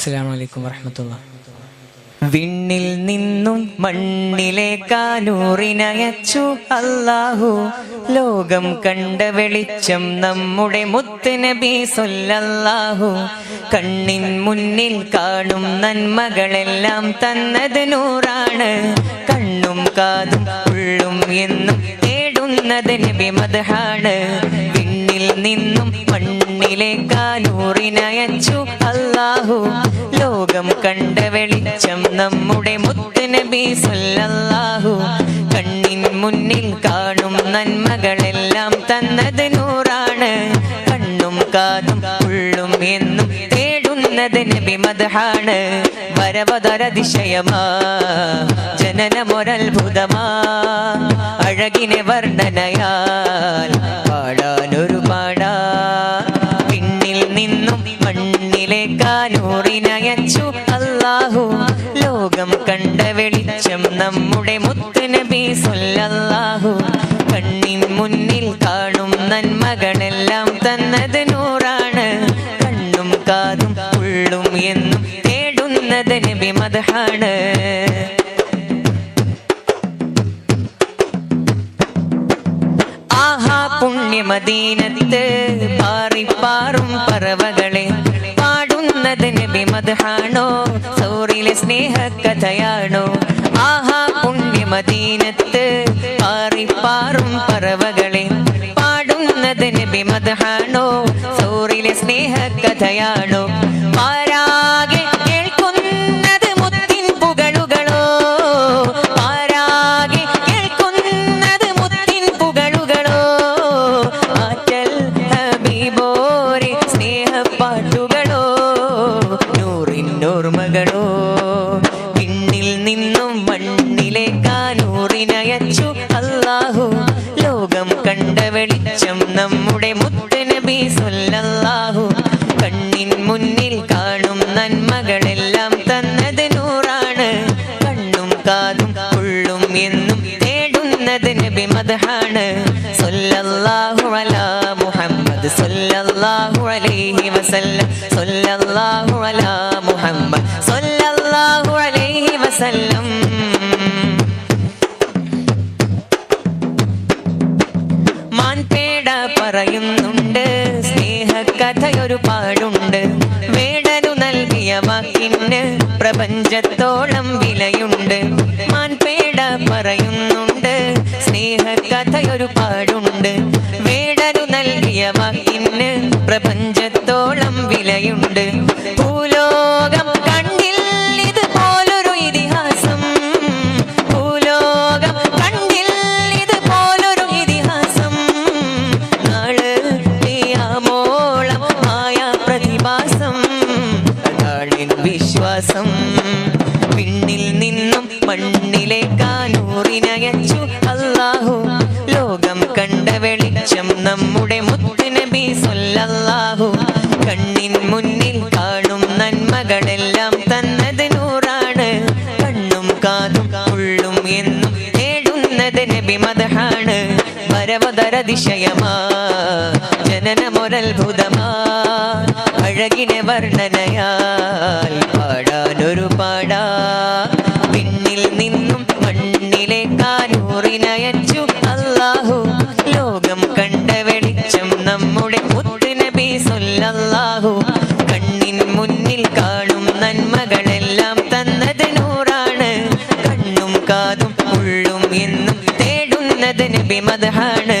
അസ്സാം വറഹമത്തുള്ള. വിണ്ണിൽ നിന്നും മണ്ണിലേക്കാനൂറിനയച്ചു അല്ലാഹു ലോകം കണ്ട വെളിച്ചം നമ്മുടെ മുത്തുനബി സൊല്ലാഹു കണ്ണിൻ മുന്നിൽ കാണും നന്മകളെല്ലാം തന്നത് നൂറാണ്. കണ്ണും കാതും ഉള്ളും എന്നും തേടുന്നത് നബി മദ്ഹാണ്. വിണ്ണിൽ നിന്നും മണ്ണിലേക്കാനൂറിനയച്ചു അല്ലാഹു ലോകം കണ്ട വെളിച്ചം നമ്മുടെ മുത്തുനബി സല്ലല്ലാഹു. കണ്ണിൻ മുന്നിൽ കാണും നന്മകളെല്ലാം തന്നത് നൂറാണ്. കണ്ണും കാതും ഉള്ളും എന്നും തേടുന്നത് നബി മദ്ഹാണ്. വരവതരതിശയമാ ജനനമൊരത്ഭുതമാ. അഴകിനെ വർണനയാൽ പാടാനൊരു പാടാ നിന്നും മണ്ണിലേക്കാനൂറിനയച്ചു അല്ലാഹു. ലോകം കണ്ട വെളിച്ചം നമ്മുടെ മുത്തുനബി സൊല്ലാഹു കണ്ണിൻ മുന്നിൽ കാണും നന്മകളെല്ലാം തന്നത് നൂറാണ്. കണ്ണും കാതും ഉള്ളും എന്നും തേടുന്നത് നബി മദ്ഹാണ്. പുണ്യമദീനത്ത് പാറിപ്പാറും പറവകളെ പാടുന്നത് നബി മദ്ഹാണോ? സൗറിലെ സ്നേഹ കഥയാണോ ആഹാ പുണ്യമദീനത്ത് പാറിപ്പാറും പറവകളെ പാടുന്നത് നബി മദ്ഹാണോ? സൗറിലെ സ്നേഹ കഥയാണോ മണ്ണിലേക്കാനൂറിനയച്ചു അല്ലാഹു ലോകം കണ്ട വെളിച്ചം നമ്മുടെ മുത്തനബി സൊല്ലാഹു കണ്ണിൻ മുന്നിൽ കാണും നന്മകളെല്ലാം തന്നത് നൂറാണ്. കണ്ണും കാതും ഉള്ളും എന്നും തേടുന്നത് നബി മദ്ഹാണ്. സൊല്ലാഹു അലാ മുഹമ്മദ് സൊല്ലാഹു അലൈഹി വസല്ലം സൊല്ലാഹു അലാ മുഹമ്മദ് സൊല്ലാഹു അലൈഹി വസല്ലം. പറയുന്നുണ്ട്. സ്നേഹകഥയൊരു പാടുണ്ട്. വേടനു നൽകിയ വാക്കിന് പ്രപഞ്ചത്തോളം വിലയുണ്ട്. മാൻപേട പറയുന്നുണ്ട്. സ്നേഹകഥയൊരു പാടുണ്ട്. വേടനു നൽകിയ വാക്കിന് പ്രപഞ്ചത്തോളം വിലയുണ്ട്. വിശ്വാസം പിന്നിൽ നിന്നും മണ്ണിലേക്കാനൂറിനയച്ചു അല്ലാഹു. ലോകം കണ്ട വെളിച്ചം നമ്മുടെ മുത്തുനബി സൊല്ലാഹു കണ്ണിൻ മുന്നിൽ കാണും നന്മകളെല്ലാം തന്നത് നൂറാണ്. കണ്ണും കാതും ഉള്ളും എന്നും നേടുന്നത് നബി മദ്ഹാണ്. വരവതരതിശയമാ ജനനമൊരത്ഭുതമാ അഴകിനെ വർണനയാൽ പാടാനൊരു പാടാ. പിന്നിൽ നിന്നും മണ്ണിലെ കാനൂറിനയച്ചു അല്ലാഹു. ലോകം കണ്ട വെളിച്ചം നമ്മുടെ മുത്തുനബി സല്ലല്ലാഹു കണ്ണിൻ മുന്നിൽ കാണും നന്മകളെല്ലാം തന്നത് നൂറാണ്. കണ്ണും കാതും ഉള്ളും എന്നും തേടുന്നത് നബി മദ്ഹാണ്.